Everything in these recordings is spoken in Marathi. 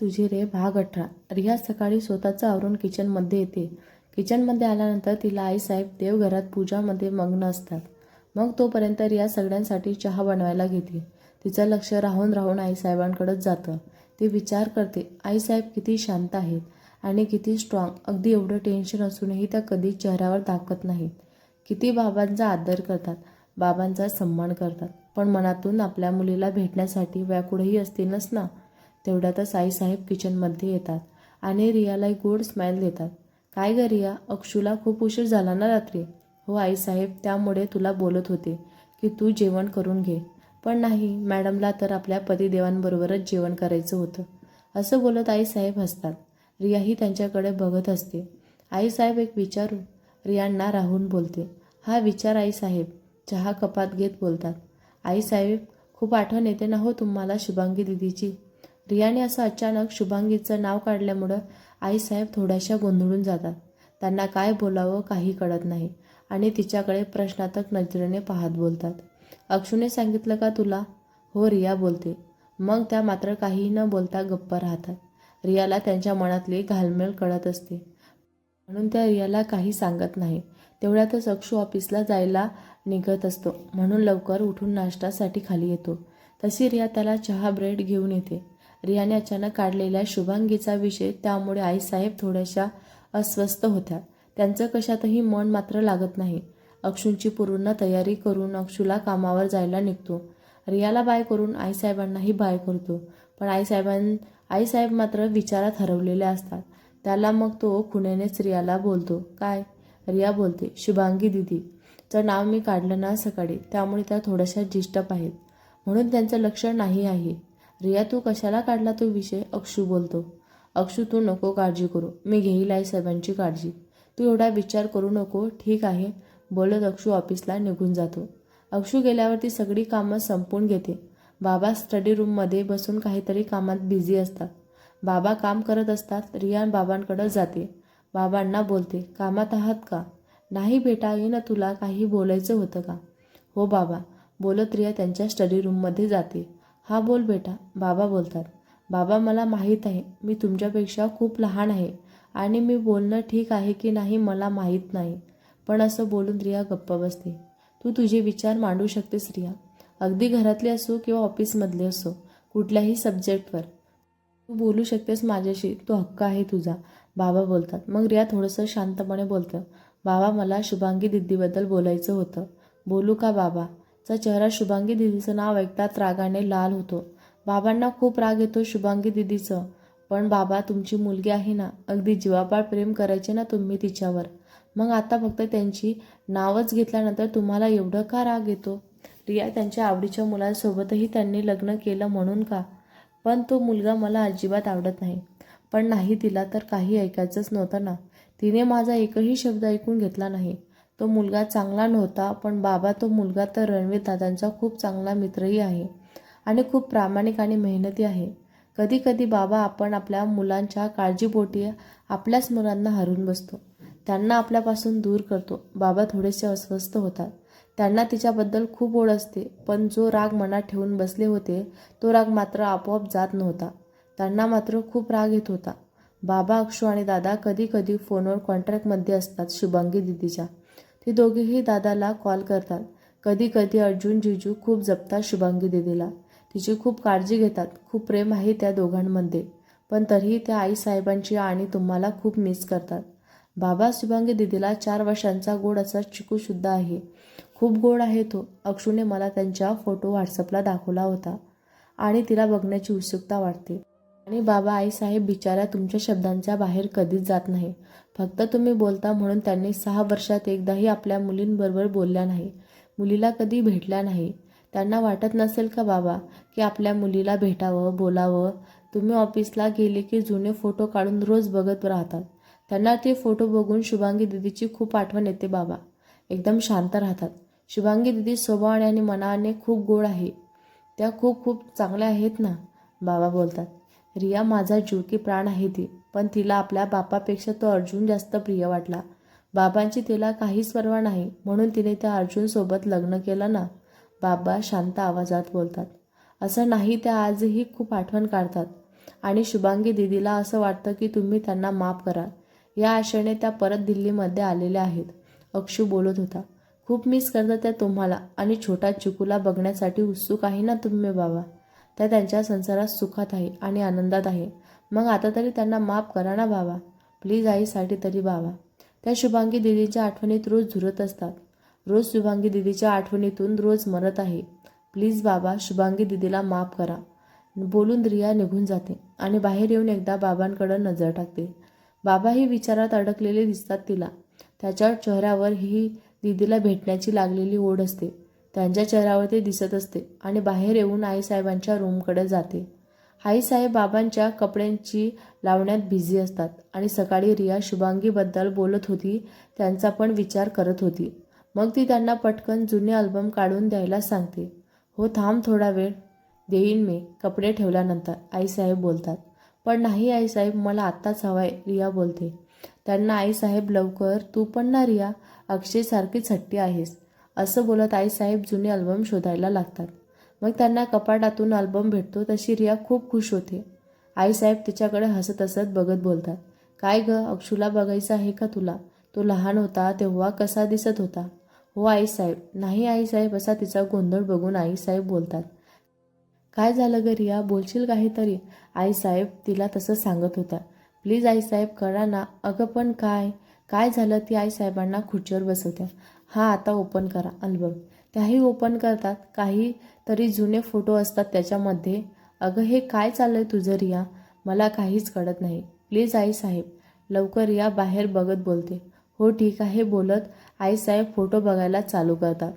तुझी रे भाग अठरा. रिया सकाळी स्वतःचं आवरून किचनमध्ये येते. किचनमध्ये आल्यानंतर तिला आईसाहेब देवघरात पूजामध्ये मग्न असतात. मग तोपर्यंत रिया सगळ्यांसाठी चहा बनवायला घेते. तिचं लक्ष राहून राहून आईसाहेबांकडंच जातं. ती विचार करते आईसाहेब किती शांत आहेत आणि किती स्ट्रॉंग अगदी एवढं टेन्शन असूनही त्या कधीच चेहऱ्यावर दाखवत नाहीत. किती बाबांचा आदर करतात बाबांचा सन्मान करतात. पण मनातून आपल्या मुलीला भेटण्यासाठी व्याकुळही असतीलच ना? तेवढ्यातच आईसाहेब किचनमध्ये येतात आणि रियाला एक गोड स्माईल देतात. काय ग रिया अक्षूला खूप उशीर झाला ना रात्री? हो आईसाहेब त्यामुळे तुला बोलत होते की तू जेवण करून घे. पण नाही मॅडमला तर आपल्या पतिदेवांबरोबरच जेवण करायचं होतं. असं बोलत आईसाहेब हसतात. रियाही त्यांच्याकडे बघत असते. आईसाहेब एक विचारू? रियांना राहून बोलते. हा विचार आईसाहेब चहा कपात घेत बोलतात. आईसाहेब खूप आठवण येते ना हो तुम्हाला शुभांगी दिदीची. रियाने असं अचानक शुभांगीचं नाव काढल्यामुळं आईसाहेब थोड्याशा गोंधळून जातात. त्यांना काय बोलावं काही कळत नाही आणि तिच्याकडे प्रश्नार्थक नजरेने पाहत बोलतात. अक्षूने सांगितलं का तुला? हो रिया बोलते. मग त्या मात्र काहीही न बोलता गप्प राहतात. रियाला त्यांच्या मनातली घालमेल कळत असते. म्हणून त्या रियाला काही सांगत नाही. तेवढ्यातच अक्षू ऑफिसला जायला निघत असतो. म्हणून लवकर उठून नाश्त्यासाठी खाली येतो. तशी रिया त्याला चहा ब्रेड घेऊन येते. रियाने अचानक काढलेल्या शुभांगीचा विषय त्यामुळे आईसाहेब थोड्याशा अस्वस्थ होत्या. त्यांचं कशातही मन मात्र लागत नाही. अक्षूंची पूर्ण तयारी करून अक्षूला कामावर जायला निघतो. रियाला बाय करून आईसाहेबांनाही बाय करतो. पण आईसाहेबां आईसाहेब मात्र विचारात हरवलेले असतात. त्याला मग तो खुण्यानेच रियाला बोलतो काय? रिया बोलते शुभांगी दिदीचं नाव मी काढलं ना सकाळी त्यामुळे त्या थोड्याशा डिस्टर्ब आहेत. म्हणून त्यांचं लक्ष नाही आहे. रिया तू कशाला काढला तो विषय? अक्षू बोलतो. अक्षू तू नको काळजी करू. मी घेईल आई सर्वांची काळजी. तू एवढा विचार करू नको. ठीक आहे. बोलत अक्षू ऑफिसला निघून जातो. अक्षू गेल्यावर ती सगळी कामं संपून घेते. बाबा स्टडी रूममध्ये बसून काहीतरी कामात बिझी असतात. बाबा काम करत असतात. रिया बाबांकडं जाते. बाबांना बोलते कामात आहात का? नाही बेटा ये ना तुला काही बोलायचं होतं का? हो बाबा बोलत रिया त्यांच्या स्टडी रूममध्ये जाते. हा बोल बेटा बाबा बोलतात. बाबा मला माहीत आहे मी तुमच्यापेक्षा खूप लहान आहे आणि मी बोलणं ठीक आहे की नाही मला माहीत नाही. पण असं बोलून रिया गप्प बसते तू तुझे विचार मांडू शकतेस रिया. अगदी घरातले असो किंवा ऑफिसमधले असो कुठल्याही सब्जेक्टवर. तू बोलू शकतेस माझ्याशी तो हक्क आहे तुझा बाबा बोलतात. मग रिया थोडंसं शांतपणे बोलतं. बाबा मला शुभांगी दिदीबद्दल बोलायचं होतं. बोलू का बाबा? चा चेहरा शुभांगी दिदीचं नाव ऐकताच रागाने लाल होतो. बाबांना खूप राग येतो शुभांगी दिदीचं. पण बाबा तुमची मुलगी आहे ना? अगदी जीवापाड प्रेम करायचे ना तुम्ही तिच्यावर. मग आता फक्त त्यांची नावच घेतल्यानंतर तुम्हाला एवढं का राग येतो? रिया त्यांच्या आवडीच्या मुलांसोबतही त्यांनी लग्न केलं म्हणून का? पण तो मुलगा मला अजिबात आवडत नाही. पण नाही तिला तर काही ऐकायचंच नव्हतं ना. तिने माझा एकही शब्द ऐकून घेतला नाही. तो मुलगा चांगला नव्हता पण बाबा तो मुलगा तर रणवीर दादांचा खूप चांगला मित्रही आहे आणि खूप प्रामाणिक आणि मेहनती आहे. कधी कधी बाबा आपण आपल्या मुलांच्या काळजीपोटी आपल्याच मुलांना हरून बसतो. त्यांना आपल्यापासून दूर करतो. बाबा थोडेसे अस्वस्थ होतात. त्यांना तिच्याबद्दल खूप ओढ असते पण जो राग मनात ठेवून बसले होते तो राग मात्र आपोआप जात नव्हता. त्यांना मात्र खूप राग येत होता. बाबा अक्षू आणि दादा कधी कधी फोनवर कॉन्ट्रॅक्टमध्ये असतात शुभांगी दिदीच्या. ते दोघेही दादाला कॉल करतात. कधी कधी अर्जुन जिजू खूप जपतात शुभांगी दिदीला. तिची खूप काळजी घेतात. खूप प्रेम आहे त्या दोघांमध्ये. पण तरीही त्या आईसाहेबांची आणि तुम्हाला खूप मिस करतात. बाबा शुभांगी दिदीला चार वर्षांचा गोड असा चिकूसुद्धा आहे. खूप गोड आहे तो. अक्षूने मला त्यांच्या फोटो व्हॉट्सअपला दाखवला होता. आणि तिला बघण्याची उत्सुकता वाटते. आणि बाबा आईसाहेब बिचाऱ्या तुमच्या शब्दांच्या बाहेर कधीच जात नाही. फक्त तुम्ही बोलता म्हणून त्यांनी सहा वर्षात एकदाही आपल्या मुलींबरोबर बोलल्या नाही. मुलीला कधी भेटल्या नाही. त्यांना वाटत नसेल का बाबा की आपल्या मुलीला भेटावं बोलावं? तुम्ही ऑफिसला गेले की जुने फोटो काढून रोज बघत राहतात. त्यांना ते फोटो बघून शुभांगी दिदीची खूप आठवण येते बाबा. एकदम शांत राहतात. शुभांगी दिदी स्वभावाने आणि मनाने खूप गोड आहे. त्या खूप खूप चांगल्या आहेत ना? बाबा बोलतात. रिया माझा जीव की प्राण आहे ती पण तिला आपल्या बापापेक्षा तो अर्जुन जास्त प्रिय वाटला. बाबांची तिला काहीच परवा नाही म्हणून तिने त्या अर्जुनसोबत लग्न केलं ना? बाबा शांत आवाजात बोलतात. असं नाही त्या आजही खूप आठवण काढतात. आणि शुभांगी दिदीला असं वाटतं की तुम्ही त्यांना माफ करा. या आशेने त्या परत दिल्लीमध्ये आलेल्या आहेत. अक्षू बोलत होता. खूप मिस करतात त्या तुम्हाला आणि छोटा चिकूला बघण्यासाठी उत्सुक आहे ना तुम्ही बाबा? त्या त्यांच्या संसारात सुखात आहे आणि आनंदात आहे. मग आता तरी त्यांना माफ करा ना बाबा. प्लीज आईसाठी तरी बाबा. त्या शुभांगी दिदीच्या आठवणीत रोज झुरत असतात. रोज शुभांगी दिदीच्या आठवणीतून रोज मरत आहे. प्लीज बाबा शुभांगी दिदीला माफ करा. बोलून रिया निघून जाते आणि बाहेर येऊन एकदा बाबांकडं नजर टाकते. बाबाही विचारात अडकलेले दिसतात तिला. त्याच्या चेहऱ्यावर ही दिदीला भेटण्याची लागलेली ओढ असते. त्यांच्या चेहऱ्यावर ते दिसत असते आणि बाहेर येऊन आईसाहेबांच्या रूमकडे जाते. आईसाहेब बाबांच्या कपड्यांची लावण्यात बिझी असतात आणि सकाळी रिया शुभांगीबद्दल बोलत होती त्यांचा पण विचार करत होती. मग ती त्यांना पटकन जुने अल्बम काढून द्यायला सांगते. हो थांब थोडा वेळ. देईन मी कपडे ठेवल्यानंतर आईसाहेब बोलतात. पण नाही आईसाहेब मला आत्ताच हवाय रिया बोलते. त्यांना आईसाहेब लवकर. तू पण ना रिया. अक्षयसारखीच हट्टी आहेस. असं बोलत आईसाहेब जुने अल्बम शोधायला लागतात. मग त्यांना कपाटातून अल्बम भेटतो तशी रिया खूप खुश होते. आईसाहेब तिच्याकडे हसत हसत बघत बोलतात काय ग अक्षूला बघायचं आहे का तुला? तो लहान होता तेव्हा कसा दिसत होता? हो आईसाहेब. नाही आईसाहेब असा तिचा गोंधळ बघून आईसाहेब बोलतात. काय झालं ग रिया? बोलशील काहीतरी? आईसाहेब तिला तसं सांगत होता. प्लीज आईसाहेब करा ना. अगं पण काय? काय झालं? ती आईसाहेबांना खुर्चीवर बसवत्या. हा आता ओपन करा अल्बम त्याही ओपन करतात काही तरी जुने फोटो असतात त्याच्यामध्ये. अगं हे काय चाललं आहे तुझं रिया? मला काहीच कळत नाही. प्लीज आई साहेब लवकर रिया बाहेर बघत बोलते. हो ठीक आहे बोलत. आईसाहेब फोटो बघायला चालू करतात.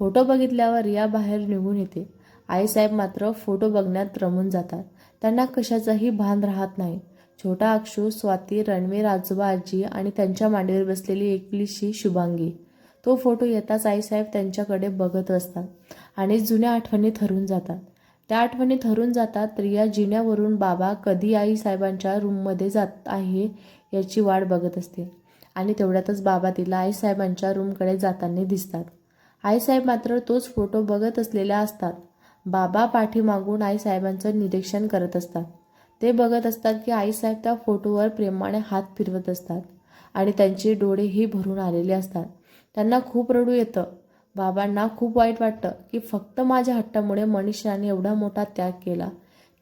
फोटो बघितल्यावर रिया बाहेर निघून येते. आईसाहेब मात्र फोटो बघण्यात रमून जातात. त्यांना कशाचंही भान राहत नाही. छोटा अक्षू स्वाती रणवीर आजोबा आजी आणि त्यांच्या मांडीवर बसलेली एकलीशी शुभांगी. तो फोटो येताच आईसाहेब त्यांच्याकडे बघत असतात आणि जुन्या आठवणी ठरून जातात. त्या आठवणी ठरून जातात रिया जिन्यावरून बाबा कधी आईसाहेबांच्या रूममध्ये जात आहे याची वाट बघत असते. आणि तेवढ्यातच बाबा तिला आईसाहेबांच्या रूमकडे जाताना दिसतात. आईसाहेब मात्र तोच फोटो बघत असलेल्या असतात. बाबा पाठीमागून आईसाहेबांचं निरीक्षण करत असतात. ते बघत असतात की आईसाहेब त्या फोटोवर प्रेमाने हात फिरवत असतात आणि त्यांचे डोळेही भरून आलेले असतात. त्यांना खूप रडू येतं. बाबांना खूप वाईट वाटतं की फक्त माझ्या हट्टामुळे मनीषाने एवढा मोठा त्याग केला.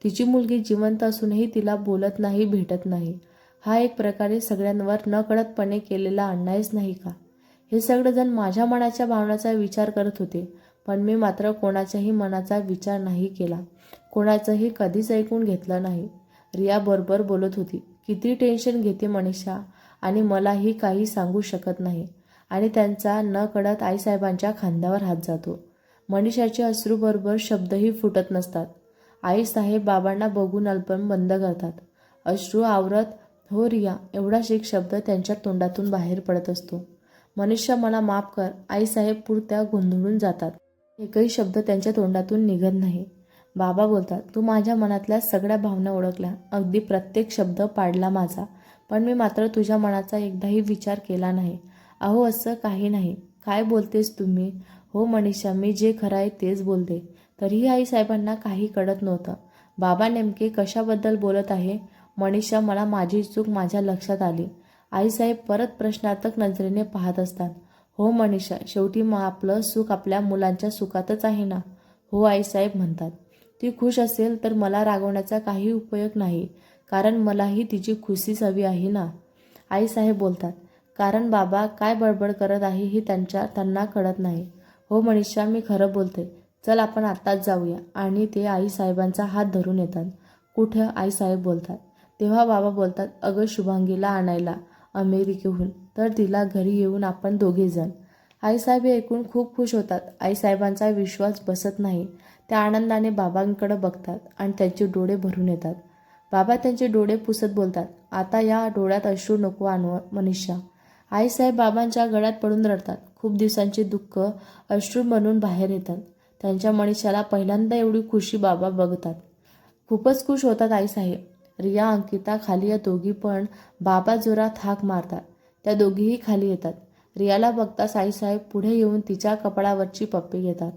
तिची मुलगी जिवंत असूनही तिला बोलत नाही भेटत नाही. हा एक प्रकारे सगळ्यांवर नकळतपणे केलेला अन्यायच नाही का? हे सगळेजण माझ्या मनाच्या भावनाचा विचार करत होते पण मी मात्र कोणाच्याही मनाचा विचार नाही केला. कोणाचंही कधीच ऐकून घेतलं नाही. रिया बरोबर बोलत होती किती टेन्शन घेते मनीषा आणि मलाही काही सांगू शकत नाही. आणि त्यांचा न कळत आईसाहेबांच्या खांद्यावर हात जातो. मनीषाचे अश्रूबरोबर शब्दही फुटत नसतात. आईसाहेब बाबांना बघून अल्पम बंद करतात. अश्रू आवरत हो रिया एवढाच एक शब्द त्यांच्या तोंडातून बाहेर पडत असतो. मनुष्य मला माफ कर. आईसाहेब पुरत्या गोंधळून जातात. एकही शब्द त्यांच्या तोंडातून निघत नाही. बाबा बोलतात तू माझ्या मनातल्या सगळ्या भावना ओळखल्या. अगदी प्रत्येक शब्द पाडला माझा. पण मी मात्र तुझ्या मनाचा एकदाही विचार केला नाही. अहो असं काही नाही. काय बोलतेस तुम्ही? हो मनीषा मी जे खरं आहे तेच बोलते. तरीही आईसाहेबांना काही कळत नव्हतं. बाबा नेमके कशाबद्दल बोलत आहे? मनीषा मला माझी चूक माझ्या लक्षात आली. आईसाहेब परत प्रश्नार्थक नजरेने पाहत असतात. हो मनीषा शेवटी मग आपलं सुख आपल्या मुलांच्या सुखातच आहे ना? हो आईसाहेब म्हणतात. ती खुश असेल तर मला रागवण्याचा काही उपयोग नाही कारण मलाही तिची खुशीच हवी आहे ना? आईसाहेब बोलतात. कारण बाबा काय बडबड करत आहे हे त्यांच्या त्यांना कळत नाही. हो मनीषा मी खरं बोलते. चल आपण आत्ताच जाऊया. आणि ते आईसाहेबांचा हात धरून येतात. कुठं आईसाहेब बोलतात? तेव्हा बाबा बोलतात अगं शुभांगीला आणायला अमेरिकेहून. तर तिला घरी येऊन आपण दोघे जण. आईसाहेब हे ऐकून खूप खुश होतात. आईसाहेबांचा विश्वास बसत नाही. त्या आनंदाने बाबांकडे बघतात आणि त्यांचे डोळे भरून येतात. बाबा त्यांचे डोळे पुसत बोलतात आता या डोळ्यात अश्रू नको आणू मनीषा. आईसाहेब बाबांच्या गळ्यात पडून रडतात. खूप दिवसांची दुःख अश्रू म्हणून बाहेर येतात. त्यांच्या मनीषाला पहिल्यांदा एवढी खुशी बाबा बघतात. खूपच खुश होतात आईसाहेब. रिया अंकिता खाली या दोघी पण बाबा जोरात हाक मारतात. त्या दोघीही खाली येतात. रियाला बघताच साईसाहेब पुढे येऊन तिच्या कपाळावरची पप्पी घेतात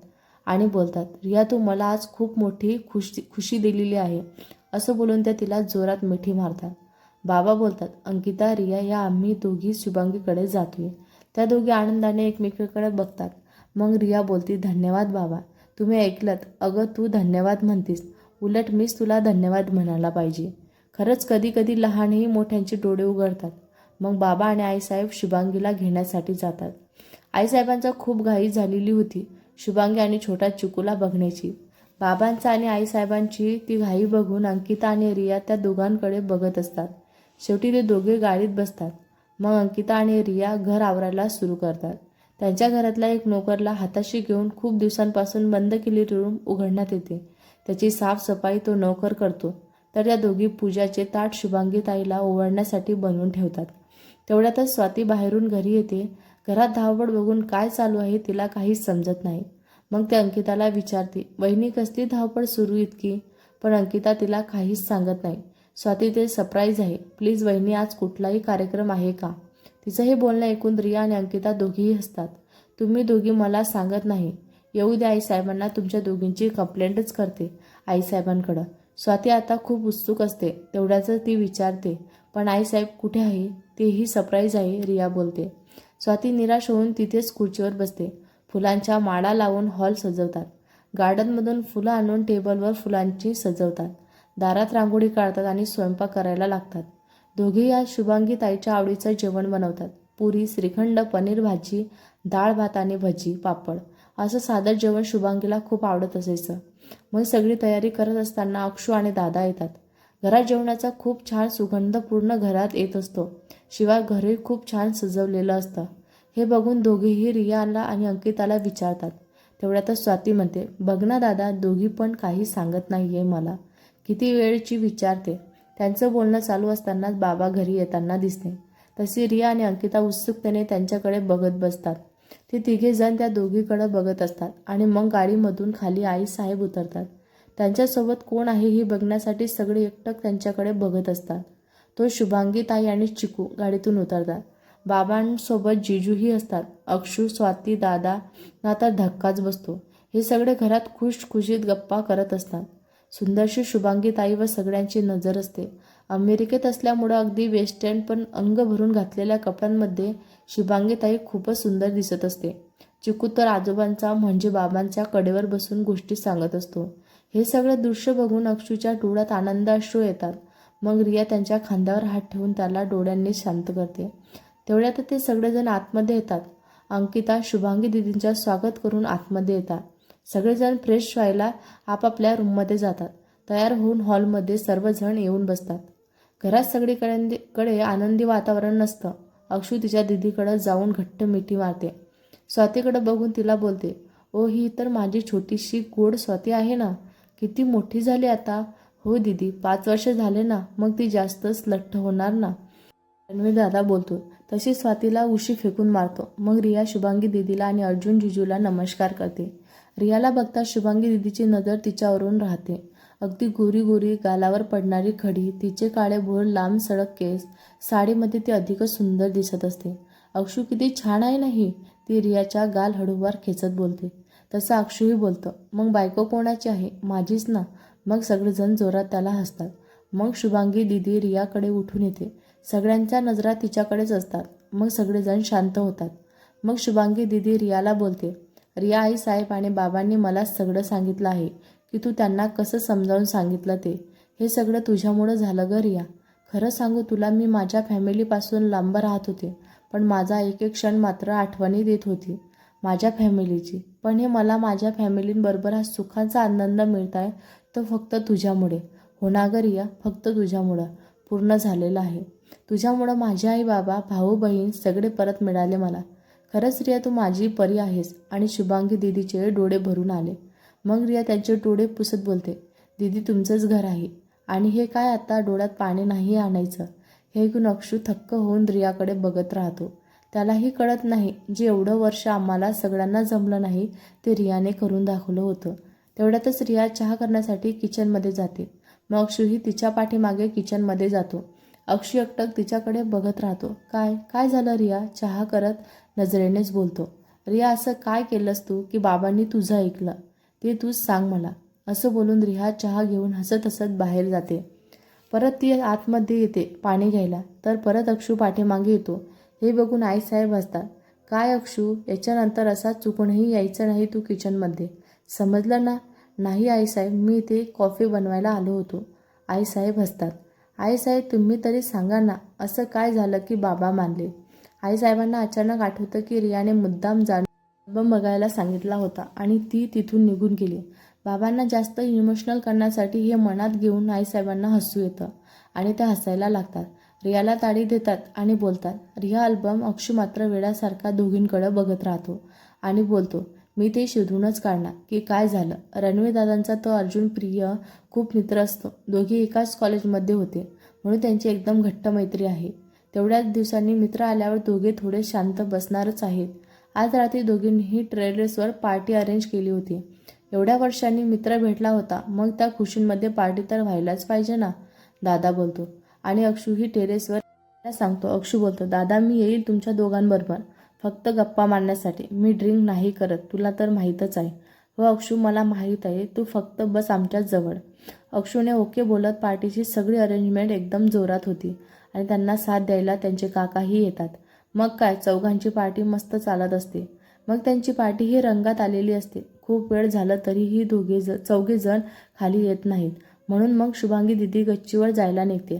आणि बोलतात रिया तू मला आज खूप मोठी खुशी खुशी दिलेली आहे. असं बोलून त्या तिला जोरात मिठी मारतात. बाबा बोलतात अंकिता रिया या आम्ही दोघी शुभांगीकडे जातोय. त्या दोघी आनंदाने एकमेकीकडे बघतात. मग रिया बोलती धन्यवाद बाबा. तुम्ही ऐकलत. अगं तू धन्यवाद म्हणतीस. उलट मीच तुला धन्यवाद म्हणायला पाहिजे. खरंच कधी कधी लहानही मोठ्यांचे डोळे उघडतात. मग बाबा आणि आईसाहेब शुभांगीला घेण्यासाठी जातात. आईसाहेबांचा खूप घाई झालेली होती शुभांगी आणि छोटा चिकूला बघण्याची. बाबांचा आणि आईसाहेबांची ती घाई बघून अंकिता आणि रिया त्या दोघांकडे बघत असतात. शेवटी ते दोघे गाडीत बसतात. मग अंकिता आणि रिया घर आवरायला सुरू करतात. त्यांच्या घरातल्या एक नोकरला हाताशी घेऊन खूप दिवसांपासून बंद केलेली रूम उघडण्यात येते. त्याची साफसफाई तो नोकर करतो. तर त्या दोघी पूजाचे ताट शुभांगी ताईला ओवाळण्यासाठी बनवून ठेवतात. तेवढ्यातच स्वाती बाहेरून घरी येते. घरात धावपळ बघून काय चालू आहे तिला काहीच समजत नाही. मग ते अंकिताला विचारते वहिनी कसली धावपळ सुरू इतकी? पण अंकिता तिला काहीच सांगत नाही. स्वाती ते सरप्राईज आहे. प्लीज वहिनी आज कुठलाही कार्यक्रम आहे का? तिचं हे बोलणं ऐकून रिया आणि अंकिता दोघीही हसतात. तुम्ही दोघी मला सांगत नाही. येऊ द्या आईसाहेबांना तुमच्या दोघींची कंप्लेंटच करते आईसाहेबांकडं. स्वाती आता खूप उत्सुक असते. तेवढ्याच ती विचारते पण आईसाहेब कुठे आहे? तेही सरप्राईज आहे रिया बोलते. स्वाती निराश होऊन तिथेच खुर्चीवर बसते. फुलांच्या माळा लावून हॉल सजवतात. गार्डनमधून फुलं आणून टेबलवर फुलांची सजवतात. दारात रांगोळी काढतात आणि स्वयंपाक करायला लागतात. दोघे या शुभांगी ताईच्या आवडीचं जेवण बनवतात. पुरी श्रीखंड पनीर भाजी डाळ भात आणि भजी पापड. असं साधं जेवण शुभांगीला खूप आवडत असायचं. मग सगळी तयारी करत असताना अक्षू आणि दादा येतात. घरात जेवणाचा खूप छान सुगंध पूर्ण घरात येत असतो. शिवाय घरही खूप छान सजवलेलं असतं. हे बघून दोघेही रियाला आणि अंकिताला विचारतात. तेवढ्यातच स्वाती म्हणते बघ ना दादा दोघी पण काही सांगत नाही आहे मला. किती वेळची विचारते. त्यांचं बोलणं चालू असतानाच बाबा घरी येताना दिसते. तशी रिया आणि अंकिता उत्सुकतेने त्यांच्याकडे बघत बसतात. ते तिघे जण त्या दोघीकडे बघत असतात आणि मग गाडीमधून खाली आई साहेब उतरतात. त्यांच्यासोबत कोण आहे ही बघण्यासाठी सगळे एकटक त्यांच्याकडे बघत असतात. तो शुभांगी ताई आणि चिकू गाडीतून उतरतात. बाबांसोबत जिजूही असतात. अक्षू स्वाती दादा ना तर धक्काच बसतो. हे सगळे घरात खुशखुशीत गप्पा करत असतात. सुंदरशी शुभांगी ताईवर सगळ्यांची नजर असते. अमेरिकेत असल्यामुळं अगदी वेस्टर्न पण अंग भरून घातलेल्या कपड्यांमध्ये शुभांगी ताई खूपच सुंदर दिसत असते. चिकू तर आजोबांचा म्हणजे बाबांच्या कडेवर बसून गोष्टी सांगत असतो. हे सगळं दृश्य बघून अक्षूच्या डोळ्यात आनंद अश्रू येतात. मग रिया त्यांच्या खांद्यावर हात ठेवून त्याला डोळ्यांनी शांत करते. तेवढ्यात ते सगळेजण आतमध्ये येतात. अंकिता शुभांगी दिदींच्या स्वागत करून आतमध्ये येतात. सगळेजण फ्रेश व्हायला आपापल्या रूममध्ये जातात. तयार होऊन हॉलमध्ये सर्वजण येऊन बसतात. घरात सगळीकडे कडे आनंदी वातावरण नसतं. अक्षू तिच्या दिदीकडं जाऊन घट्ट मिठी मारते. स्वातीकडं बघून तिला बोलते ओ ही तर माझी छोटीशी गोड स्वाती आहे ना? किती मोठी झाली आता? हो दीदी पाच वर्ष झाले ना मग ती जास्तच लठ्ठ होणार ना? रणवीर दादा बोलतो तशी स्वातीला उशी फेकून मारतो. मग रिया शुभांगी दिदीला आणि अर्जुन जिजूला नमस्कार करते. रियाला बघता शुभांगी दिदीची नजर तिच्यावरून राहते. अगदी गोरी गोरी गालावर पडणारी खडी तिचे काळे भोर लांब सडक केस साडीमध्ये ती अधिकच सुंदर दिसत असते. अक्षू किती छान आहे नाही ती रियाच्या गाल हळूवार खेचत बोलते. तसं अक्षूही बोलतं. मग बायको कोणाची आहे? माझीच ना. मग सगळेजण जोरात त्याला हसतात. मग शुभांगी दिदी रियाकडे उठून येते. सगळ्यांच्या नजरा तिच्याकडेच असतात. मग सगळेजण शांत होतात. मग शुभांगी दिदी रियाला बोलते रिया आई साहेब आणि बाबांनी मला सगळं सांगितलं आहे की तू त्यांना कसं समजावून सांगितलं ते? हे सगळं तुझ्यामुळं झालं ग रिया. खरं सांगू तुला मी माझ्या फॅमिलीपासून लांब राहत होते पण माझा एक एक क्षण मात्र आठवणी देत होती माझ्या फॅमिलीची. पण हे मला माझ्या फॅमिलींबरोबर हा सुखाचा आनंद मिळत आहे तो फक्त तुझ्यामुळे. होणार या रिया फक्त तुझ्यामुळं. पूर्ण झालेलं आहे. तुझ्यामुळं माझे आई बाबा भाऊ बहीण सगळे परत मिळाले मला. खरंच रिया तू माझी परी आहेस आणि शुभांगी दिदीचे डोळे भरून आले. मग रिया त्यांचे डोळे पुसत बोलते दीदी तुमचंच घर आहे. आणि हे काय आता डोळ्यात पाणी नाही आणायचं? हे ऐकून अक्षू थक्क होऊन रियाकडे बघत राहतो. त्यालाही कळत नाही जे एवढं वर्ष आम्हाला सगळ्यांना जमलं नाही ते रियाने करून दाखवलं होतं. तेवढ्यातच रिया चहा करण्यासाठी किचनमध्ये जाते. मग अक्षूही तिच्या पाठीमागे किचनमध्ये जातो. अक्षू एकटक तिच्याकडे बघत राहतो. काय? काय झालं रिया? चहा करत नजरेनेच बोलतो. रिया असं काय केलंस तू की बाबांनी तुझं ऐकलं? ते तूच सांग मला. असं बोलून रिया चहा घेऊन हसत हसत बाहेर जाते. परत ती आतमध्ये येते पाणी घ्यायला. तर परत अक्षू पाठीमागे येतो. हे बघून आईसाहेब हसतात. काय अक्षू? याच्यानंतर असा चुकूनही यायचं नाही तू किचनमध्ये. समजलं ना? नाही आईसाहेब मी इथे कॉफी बनवायला आलो होतो. आईसाहेब हसतात. आईसाहेब तुम्ही तरी सांगा ना असं काय झालं की बाबा मानले? आईसाहेबांना अचानक आठवतं की रियाने मुद्दाम जाणून अल्बम बघायला सांगितला होता आणि ती तिथून निघून गेली. बाबांना जास्त इमोशनल करण्यासाठी हे मनात घेऊन आईसाहेबांना हसू येतं आणि ते हसायला लागतात. रियाला ताडी देतात आणि बोलतात. रिया अल्बम अक्षू मात्र वेळासारखा दोघींकडं बघत राहतो आणि बोलतो मी ते शोधूनच काढणार की काय झालं? रणवे दादांचा तो अर्जुन प्रिय खूप मित्र असतो. दोघे एकाच कॉलेजमध्ये होते म्हणून त्यांची एकदम घट्ट मैत्री आहे. तेवढ्याच दिवसांनी मित्र आल्यावर दोघे थोडे शांत बसणारच आहेत. आज रात्री दोघींनीही टेरेसवर पार्टी अरेंज केली होती. एवढ्या वर्षांनी मित्र भेटला होता मग त्या खुशींमध्ये पार्टी तर व्हायलाच पाहिजे ना? दादा बोलतो. आणि अक्षूही टेरेसवर सांगतो अक्षू बोलतो दादा मी येईल तुमच्या दोघांबरोबर. फक्त गप्पा मारण्यासाठी. मी ड्रिंक नाही करत. तुला तर माहीतच आहे. हो अक्षू मला माहीत आहे. तू फक्त बस आमच्याच जवळ. अक्षूने ओके बोलत पार्टीची सगळी अरेंजमेंट एकदम जोरात होती आणि त्यांना साथ द्यायला त्यांचे काकाही येतात. मग काय? चौघांची पार्टी मस्त चालत असते. मग त्यांची पार्टी ही रंगात आलेली असते. खूप वेळ झालं तरीही दोघे ज चौघे जण खाली येत नाहीत. म्हणून मग शुभांगी दिदी गच्चीवर जायला निघते.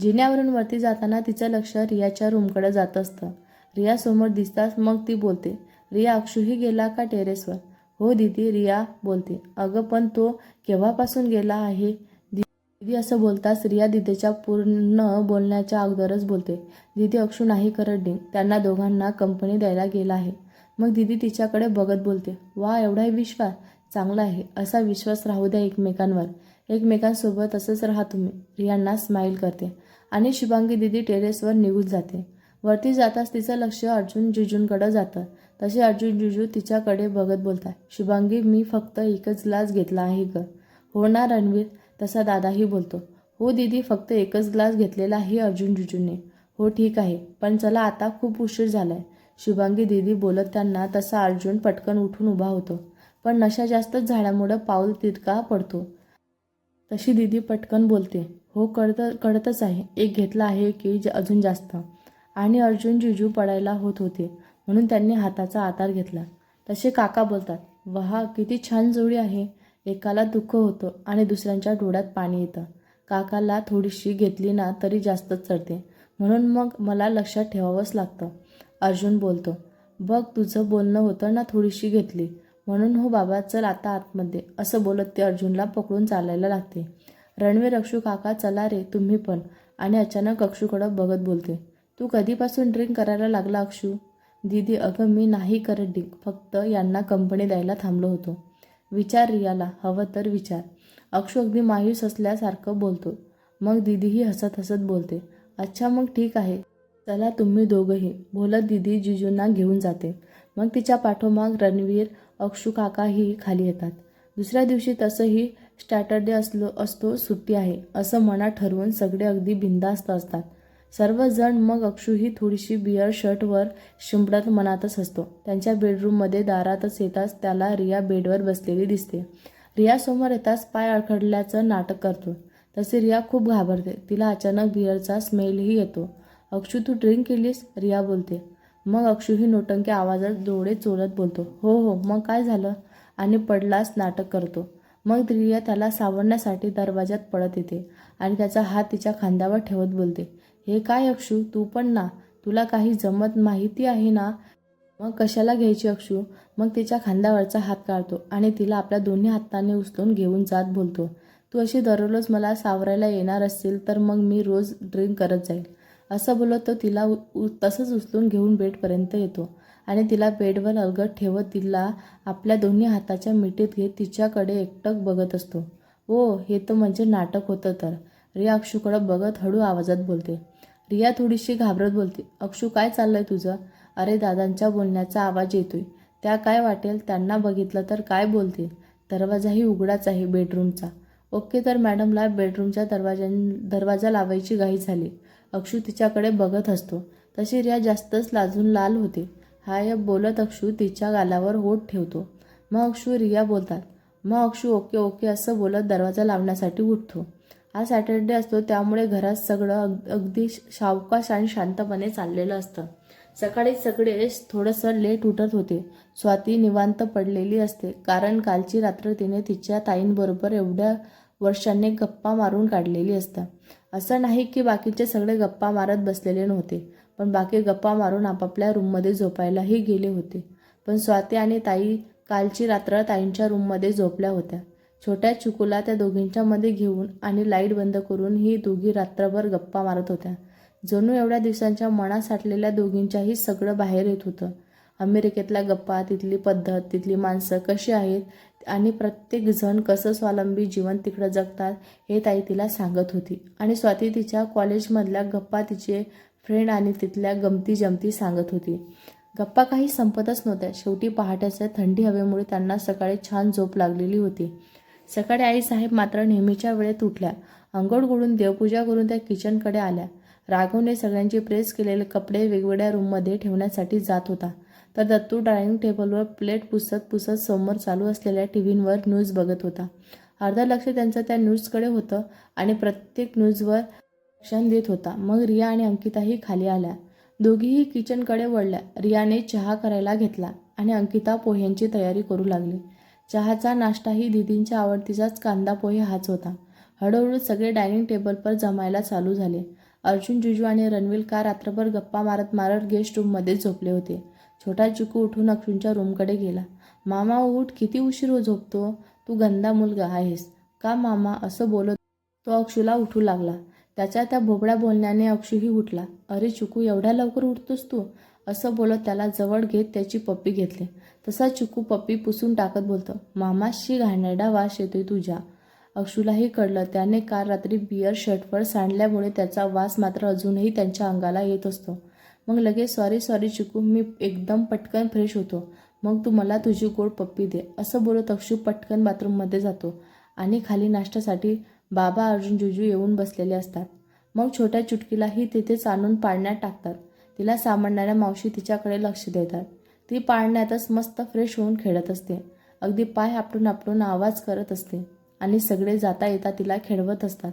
जिन्यावरून वरती जाताना तिचं लक्ष रियाच्या रूमकडे जात असतं. रिया समोर दिसताच मग ती बोलते रिया अक्षूही गेला का टेरेसवर? हो दीदी रिया बोलते. अगं पण तो केव्हापासून गेला आहे? दीदी असं बोलताच रिया दिदीच्या पूर्ण बोलण्याच्या अगोदरच बोलते. दीदी अक्षू नाही करत डिंग. त्यांना दोघांना कंपनी द्यायला गेला आहे. मग दीदी तिच्याकडे बघत बोलते. वा एवढाही विश्वास. चांगला आहे. असा विश्वास राहू द्या एकमेकांवर. एकमेकांसोबत असंच राहा तुम्ही. रियांना स्माईल करते. आणि शुभांगी दिदी टेरेसवर निघून जाते. वरती जाताच तिचं लक्ष अर्जुन जिजूंकडं जातं. तसे अर्जुन जिजू तिच्याकडे बघत बोलतात शुभांगी मी फक्त एकच ग्लास घेतला आहे ग. हो ना रणवीर तसा दादाही बोलतो. हो दीदी फक्त एकच ग्लास घेतलेला आहे अर्जुन जिजूने. हो ठीक आहे पण चला आता खूप उशीर झालाय. शुभांगी दीदी बोलत त्यांना तसा अर्जुन पटकन उठून उभा होतो. पण नशा जास्तच झाल्यामुळं पाऊल तितका पडतो. तशी दीदी पटकन बोलते हो कळतं कळतच आहे. एक घेतला आहे की ज- अजून जास्त. आणि अर्जुन जिजू पडायला होत होते म्हणून त्यांनी हाताचा आधार घेतला. तसे काका बोलतात वहा किती छान जोडी आहे. एकाला दुःख होतं आणि दुसऱ्यांच्या डोळ्यात पाणी येतं. काकाला थोडीशी घेतली ना तरी जास्तच चढते. म्हणून मग मला लक्षात ठेवावंच लागतं. अर्जुन बोलतो बघ तुझं बोलणं होतं ना थोडीशी घेतली. म्हणून हो बाबा चल आता आतमध्ये. असं बोलत ते अर्जुनला पकडून चालायला लागते. रणवीर अक्षू काका चला रे तुम्ही पण. आणि अचानक अक्षूकडं बघत बोलते तू कधीपासून ड्रिंक करायला लागला अक्षू? दीदी अगं मी नाही करत ड्रिंक फक्त यांना कंपनी द्यायला थांबलो होतो. विचार रियाला हवं तर विचार. अक्षू अगदी मायूस असल्यासारखं बोलतो. मग दीदीही हसत हसत बोलते. अच्छा मग ठीक आहे. चला तुम्ही दोघंही. बोलत दीदी जिजूंना घेऊन जाते. मग तिच्या पाठोमाग रणवीर अक्षू काकाही खाली येतात. दुसऱ्या दिवशी तसंही स्टॅटर्डे असलो असतो सुट्टी आहे असं मनात ठरवून सगळे अगदी बिंदास्त असतात. सर्वजण मग अक्षूही थोडीशी बिअर शर्टवर शिंपडत मनातच असतो त्यांच्या बेडरूममध्ये दारातच येताच त्याला रिया बेडवर बसलेली दिसते. रिया समोर येताच पाय अडखडल्याचं नाटक करतो. तसे रिया खूप घाबरते. तिला अचानक बिअरचा स्मेलही येतो. अक्षू तू ड्रिंक केलीस? रिया बोलते. मग अक्षूही नोटंकी आवाजात डोळे चोलत बोलतो. हो हो मग काय झालं? आणि पडलाच नाटक करतो. मग रिया त्याला सावरण्यासाठी दरवाजात पडत येते आणि त्याचा हात तिच्या खांद्यावर ठेवत बोलते. हे काय अक्षू? तू पण ना. तुला काही जमत माहिती आहे ना? मग कशाला घ्यायची अक्षू? मग तिच्या खांद्यावरचा हात काढतो आणि तिला आपल्या दोन्ही हाताने उचलून घेऊन जात बोलतो. तू अशी दररोज मला सावरायला येणार असतील तर मग मी रोज ड्रिंक करत जाईल. असं बोलत तो तिला उ- उ- तसंच उचलून घेऊन बेडपर्यंत येतो आणि तिला बेडवर अलगद ठेवत तिला आपल्या दोन्ही हाताच्या मिठीत घेत तिच्याकडे एकटक बघत असतो. ओ हे तर म्हणजे नाटक होतं तर. रे अक्षूकडं बघत हळू आवाजात बोलते. रिया थोडीशी घाबरत बोलते. अक्षू काय चाललंय तुझं? अरे दादांच्या बोलण्याचा आवाज येतोय. त्या काय वाटेल त्यांना बघितलं तर काय बोलतील? दरवाजाही उघडाच आहे बेडरूमचा. ओके तर मॅडमला बेडरूमच्या दरवाजा दरवाजा लावायची घाई झाली. अक्षू तिच्याकडे बघत असतो. तशी रिया जास्तच लाजून लाल होते. हाय बोलत अक्षू तिच्या गालावर होठ ठेवतो. मग अक्षू रिया बोलतात. मग अक्षू ओके ओके असं बोलत दरवाजा लावण्यासाठी उठतो. हा सॅटर्डे असतो त्यामुळे घरात सगळं अग अगदी सावकाश आणि शांतपणे चाललेलं असतं. सकाळी सगळे थोडंसं लेट उठत होते. स्वाती निवांत पडलेली असते कारण कालची रात्र तिने तिच्या ताईंबरोबर एवढ्या वर्षांनी गप्पा मारून काढलेली असतं असं नाही की बाकीचे सगळे गप्पा मारत बसलेले नव्हते पण बाकी गप्पा मारून आपापल्या रूममध्ये झोपायलाही गेले होते. पण स्वाती आणि ताई कालची रात्र ताईंच्या रूममध्ये झोपल्या होत्या. छोट्या चिकूला त्या दोघींच्या मध्ये घेऊन आणि लाइट बंद करून ही दोघी रात्रभर गप्पा मारत होत्या. जणू एवढ्या दिवसांच्या मनात साठलेल्या दोघींच्याही सगळं बाहेर येत होतं. अमेरिकेतल्या गप्पा तिथली पद्धत तिथली माणसं कशी आहेत आणि प्रत्येक जण कसं स्वावलंबी जीवन तिकडं जगतात हे ताई तिला सांगत होती. आणि स्वाती तिच्या कॉलेजमधल्या गप्पा तिचे फ्रेंड आणि तिथल्या गमती जमती सांगत होती. गप्पा काही संपतच नव्हत्या. शेवटी पहाटेच्या थंडी हवेमुळे त्यांना सकाळी छान झोप लागलेली होती. सकाळी आईसाहेब मात्र नेहमीच्या वेळेत उठल्या. अंघोळ घोडून देवपूजा करून त्या किचनकडे आल्या. राघवने सगळ्यांचे प्रेस केलेले कपडे वेगवेगळ्या रूममध्ये ठेवण्यासाठी जात होता. तर दत्तू डायनिंग टेबलवर प्लेट पुसत पुसत समोर चालू असलेल्या टी व्हीवर न्यूज बघत होता. अर्धा लक्ष त्यांचं त्या न्यूजकडे होतं आणि प्रत्येक न्यूजवर क्षण देत होता. मग रिया आणि अंकिताही खाली आल्या. दोघीही किचनकडे वळल्या. रियाने चहा करायला घेतला आणि अंकिता पोह्यांची तयारी करू लागली. चहाचा नाश्ताही दिदींच्या आवडतीचाच कांदा पोहे हाच होता. हळूहळू सगळे डायनिंग टेबलवर जमायला चालू झाले. अर्जुन जुजू आणि रणवीर का रात्रभर गप्पा मारत मारत गेस्ट रूममध्ये झोपले होते. छोटा चिकू उठून अक्षूंच्या रूमकडे गेला. मामा उठ किती उशीर हो झोपतो? तू गंदा मुलगा आहेस. का मामा? असं बोलत तो अक्षूला उठू लागला. त्याच्या त्या भोबड्या बोलण्याने अक्षूही उठला. अरे चिकू एवढ्या लवकर उठतोस तू असं बोलत त्याला जवळ घेत त्याची पप्पी घेतली. तसा चिकू पप्पी पुसून टाकत बोलतो मामाशी घाणेरडा वास येतोय तुझ्या अक्षूलाही कळलं त्याने काल रात्री बियर शर्टवर सांडल्यामुळे त्याचा वास मात्र अजूनही त्यांच्या अंगाला येत असतो. मग लगेच सॉरी सॉरी चिकू मी एकदम पटकन फ्रेश होतो. मग तू मला तुझी गोड पप्पी दे. असं बोलत अक्षू पटकन बाथरूममध्ये जातो आणि खाली नाश्त्यासाठी बाबा अर्जुन जुजू येऊन बसलेले असतात. मग छोट्या चुटकीलाही तिथेच आणून पाळण्यात टाकतात. तिला सांभाळणाऱ्या मावशी तिच्याकडे लक्ष देतात. ती पाळण्यातच मस्त फ्रेश होऊन खेळत असते. अगदी पाय आपटून आपटून आवाज करत असते आणि सगळे जाता येता तिला खेळवत असतात.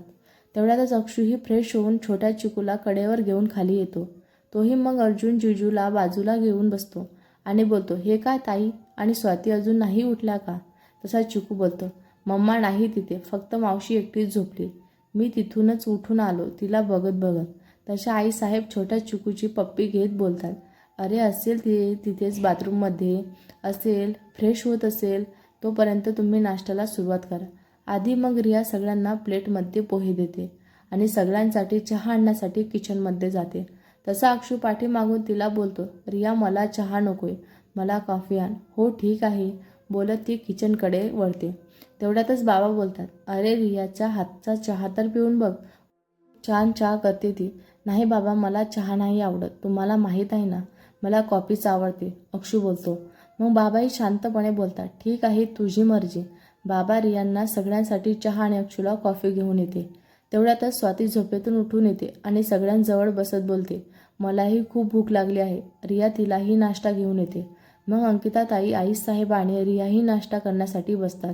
तेवढ्यातच अक्षूही फ्रेश होऊन छोट्या चिकूला कडेवर घेऊन खाली येतो. तोही मग अर्जुन जिजूला बाजूला घेऊन बसतो आणि बोलतो हे काय ताई? आणि स्वाती अजून नाही उठल्या का? तसा चिकू बोलतो मम्मा नाही तिथे फक्त मावशी एकटीच झोपली. मी तिथूनच उठून आलो तिला बघत बघत. तशा आईसाहेब छोट्या चिकूची पप्पी घेत बोलतात. अरे असेल ते तिथेच बाथरूममध्ये असेल फ्रेश होत असेल तोपर्यंत तुम्ही नाश्त्याला सुरुवात करा. आधी मग रिया सगळ्यांना प्लेटमध्ये पोहे देते आणि सगळ्यांसाठी चहा आणण्यासाठी किचनमध्ये जाते. तसा अक्षू पाठीमागून तिला बोलतो रिया मला चहा नकोय मला कॉफी आण. हो ठीक आहे. बोलत ती किचनकडे वळते. तेवढ्यातच बाबा बोलतात अरे रियाच्या हातचा चहा तर पिऊन बघ. छान चहा करते ती. नाही बाबा मला चहा नाही आवडत तुम्हाला माहीत आहे ना. मला कॉफीच आवडते अक्षू बोलतो. मग बाबाही शांतपणे बोलतात ठीक आहे तुझी मर्जी. बाबा रियांना सगळ्यांसाठी चहा आणि अक्षूला कॉफी घेऊन येते. तेवढ्यातच स्वाती झोपेतून उठून येते आणि सगळ्यांजवळ बसत बोलते. मलाही खूप भूक लागली आहे. रिया तिलाही नाश्ता घेऊन येते. मग अंकिता ताई आईसाहेब आणि रियाही नाश्ता करण्यासाठी बसतात.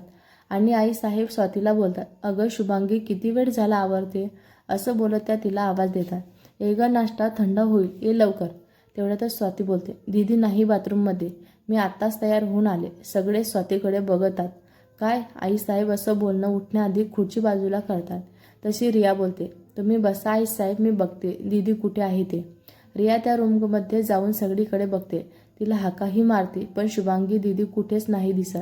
आणि आईसाहेब स्वातीला बोलतात अगं शुभांगी किती वेळ झाला आवरते? असं बोलत त्या तिला आवाज देतात. ए नाश्ता थंड होईल. ये लवकर. तेवढ्यातच स्वाती बोलते दीदी नाही बाथरूममध्ये. मी आत्ताच तयार होऊन आले. सगळे स्वातीकडे बघतात. काय? आई साहेब असं बोलणं उठण्याआधी खुर्ची बाजूला करतात. तशी रिया बोलते तुम्ही बसा आईसाहेब मी बघते. दीदी कुठे आहे ते? रिया त्या रूममध्ये जाऊन सगळीकडे बघते. तिला हाकाही मारते पण शुभांगी दीदी कुठेच नाही दिसत.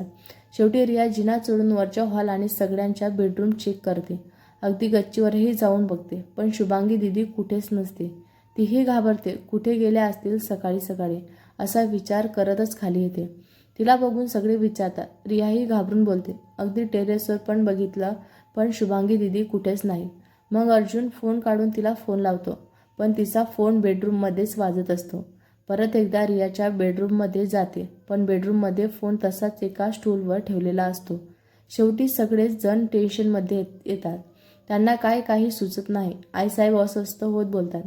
शेवटी रिया जिना चढून वरच्या हॉल आणि सगळ्यांच्या बेडरूम चेक करते. अगदी गच्चीवरही जाऊन बघते पण शुभांगी दिदी कुठेच नसते. तीही घाबरते. कुठे गेल्या असतील सकाळी सकाळी? असा विचार करतच खाली येते. तिला बघून सगळे विचारतात. रियाही घाबरून बोलते. अगदी टेरेसवर पण बघितलं पण शुभांगी दिदी कुठेच नाही. मग अर्जुन फोन काढून तिला फोन लावतो. पण तिचा फोन बेडरूममध्येच वाजत असतो. परत एकदा रियाच्या बेडरूममध्ये जाते. पण बेडरूममध्ये फोन तसाच एका स्टूलवर ठेवलेला असतो. शेवटी सगळेच जण टेन्शनमध्ये येतात. त्यांना काय काही सुचत नाही. आईसाहेब अस्वस्थ होत बोलतात.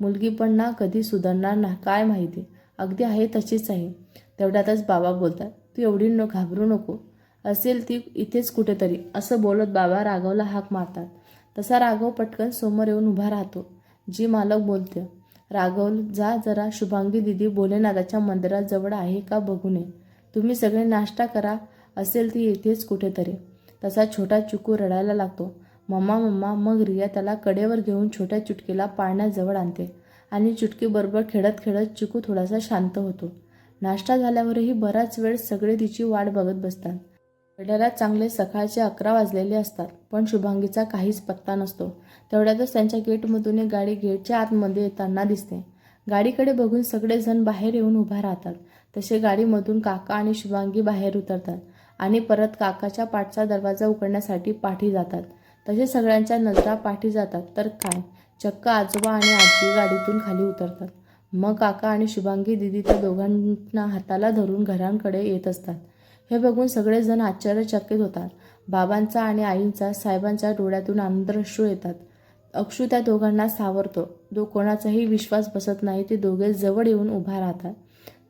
मुलगी पण ना कधी सुधारणार ना काय माहिती. अगदी आहे तशीच आहे. तेवढ्यातच बाबा बोलतात तू एवढी न घाबरू नको. असेल ती इथेच कुठेतरी. असं बोलत बाबा राघवला हाक मारतात. तसा राघव पटकन समोर येऊन उभा राहतो. जी मालक बोलते राघव जा जरा शुभांगी दिदी भोलेनाथाच्या मंदिराजवळ आहे का बघू नये. तुम्ही सगळे नाश्ता करा असेल ती इथेच कुठेतरी. तसा छोटा चुकू रडायला लागतो. मम्मा मम्मा मग रिया त्याला कडेवर घेऊन छोट्या चुटकीला पाळण्याजवळ आणते आणि चुटकीबरोबर खेळत खेळत चिकू थोडासा शांत होतो. नाश्ता झाल्यावरही बराच वेळ सगळे तिची वाट बघत बसतात. घड्याळात चांगले सकाळचे अकरा वाजलेले असतात पण शुभांगीचा काहीच पत्ता नसतो. तेवढ्यातच त्यांच्या गेटमधून एक गाडी गेटच्या आतमध्ये येताना दिसते. गाडीकडे बघून सगळेजण बाहेर येऊन उभा राहतात. तसे गाडीमधून काका आणि शुभांगी बाहेर उतरतात आणि परत काकाच्या पाठचा दरवाजा उघडण्यासाठी पाठी जातात. तसे सगळ्यांच्या नजरा पाठी जातात. तर काय? चक्क आजोबा आणि आजी गाडीतून खाली उतरतात. मग काका आणि शुभांगी दिदी त्या दोघांना हाताला धरून घरांकडे येत असतात. हे बघून सगळेजण आश्चर्यचकित होतात. बाबांचा आणि आईंचा साहेबांच्या डोळ्यातून आनंदरश्रू येतात. अक्षू त्या दोघांना सावरतो. जो कोणाचाही विश्वास बसत नाही ते दोघे जवळ येऊन उभा राहतात.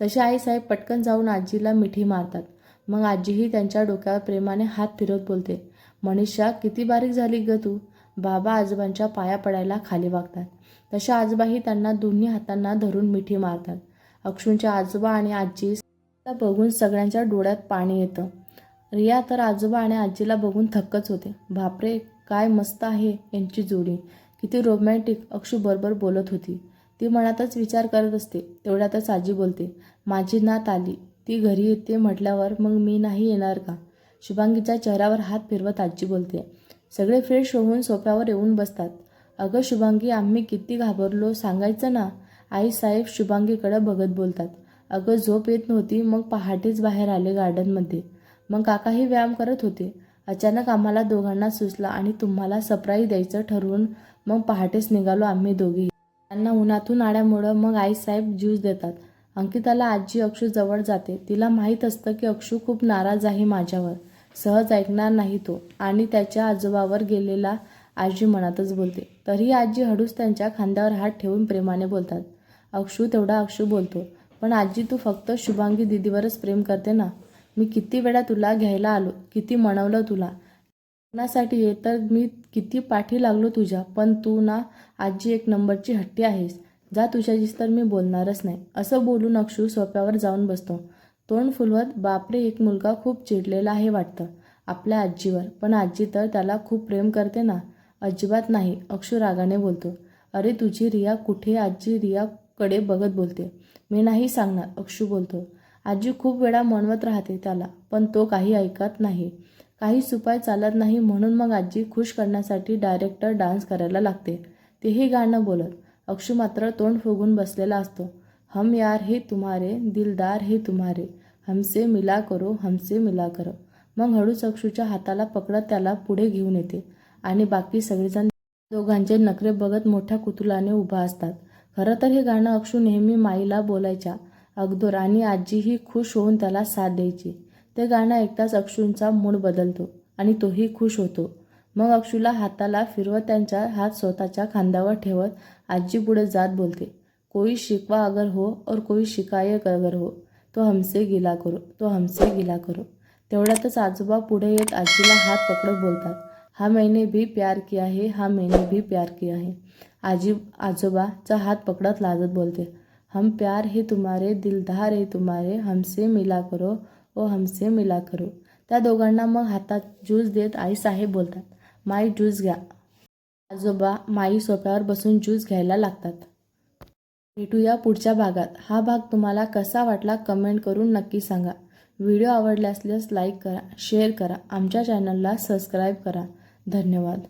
तसे आईसाहेब पटकन जाऊन आजीला मिठी मारतात. मग आजीही त्यांच्या डोक्यावर प्रेमाने हात फिरत बोलते. मनीषा किती बारीक झाली ग तू? बाबा आजोबांच्या पाया पडायला खाली वागतात. तशा आजोबाही त्यांना दोन्ही हातांना धरून मिठी मारतात. अक्षूंच्या आजोबा आणि आजी बघून सगळ्यांच्या डोळ्यात पाणी येतं. रिया तर आजोबा आणि आजीला बघून थक्कच होते. बापरे काय मस्त आहे यांची जोडी. किती रोमॅन्टिक अक्षू बरोबर बोलत होती. ती मनातच विचार करत असते. तेवढ्यातच आजी बोलते माझी नात आली. ती घरी येते म्हटल्यावर मग मी नाही येणार का? शुभांगीच्या चेहऱ्यावर हात फिरवत आजी बोलते सगळे फ्रेश होऊन सोफ्यावर येऊन बसतात. अगं शुभांगी आम्ही किती घाबरलो सांगायचं ना? आई साहेब शुभांगीकडे बघत बोलतात. अगं झोप येत नव्हती मग पहाटेच बाहेर आले गार्डनमध्ये. मग काकाही व्यायाम करत होते. अचानक आम्हाला दोघांना सुचला आणि तुम्हाला सप्राईज द्यायचं ठरवून मग पहाटेच निघालो आम्ही दोघी त्यांना उन्हातून आल्यामुळं मग आईसाहेब ज्यूस देतात. अंकिताला आजी अक्षू जवळ जाते. तिला माहीत असतं की अक्षू खूप नाराज आहे माझ्यावर. सहज ऐकणार नाही तो आणि त्याच्या आजोबावर गेलेला आजी मनातच बोलते. तरी आजी हळूच त्यांच्या खांद्यावर हात ठेवून प्रेमाने बोलतात. अक्षू तेवढा अक्षू बोलतो पण आजी तू फक्त शुभांगी दिदीवरच प्रेम करते ना? मी किती वेळा तुला घ्यायला आलो किती म्हणवलं तुला. लग्नासाठी ये तर मी किती पाठी लागलो तुझ्या पण तू ना आजी एक नंबरची हट्टी आहेस. जा तुझ्याशीच तर मी बोलणारच नाही. असं बोलून अक्षू सोप्यावर जाऊन बसतो. तोंड फुलवत बापरे एक मुलगा खूप चिडलेला आहे वाटतं. आपल्या आजीवर. पण आजी तर त्याला खूप प्रेम करते ना. अजिबात नाही अक्षू रागाने बोलतो. अरे तुझी रिया कुठे? आजी रियाकडे बघत बोलते. मी नाही सांगणार अक्षू बोलतो. आजी खूप वेळा म्हणवत राहते त्याला पण तो काही ऐकत नाही. काही सुपाय चालत नाही म्हणून मग आजी खुश करण्यासाठी डायरेक्टर डान्स करायला लागते. तेही गाणं बोलत. अक्षू मात्र तोंड फुगून बसलेला असतो. हम यार हे तुम्हारे दिलदार हे तुम्हारे। हमसे मिला करो हमसे मिला करो। मग हळूच अक्षूच्या हाताला पकडत त्याला पुढे घेऊन येते. आणि बाकी सगळेजण दोघांचे नखरे बघत मोठ्या कुतुलाने उभा असतात. खरं तर हे गाणं अक्षू नेहमी माईला बोलायच्या. अगदोर आणि आजीही खुश होऊन त्याला साथ द्यायची. ते गाणं ऐकताच अक्षूंचा मूड बदलतो आणि तोही खुश होतो. मग अक्षूला हाताला फिरवत त्यांचा हात स्वतःच्या खांद्यावर ठेवत आजी पुढे जात बोलते. कोई शिकवा अगर हो और कोई शिकायत अगर हो तो हमसे गिला करो तो हमसे गिला करो। तेवढ्यातच आजोबा पुढे येत आजीला हात पकडत बोलतात हा मैंने भी प्यार किया है हा मैंने भी प्यार किया है. आजी आजोबाचा हात पकडत लाजत बोलते हम प्यार हे तुम्हारे दिलदार हे तुम्हारे हमसे मिला करो ओ हमसे मिला करो. त्या दोघांना मग हातात ज्यूस देत आई साहेब बोलतात माई ज्यूस घ्या. आजोबा माई सोप्यावर बसून ज्यूस घ्यायला लागतात. भेटूया पुढच्या भागात. हा भाग तुम्हाला कसा वाटला कमेंट करून नक्की सांगा. व्हिडिओ आवडला असल्यास लाईक करा शेअर करा आमच्या चॅनलला सबस्क्राईब करा. धन्यवाद.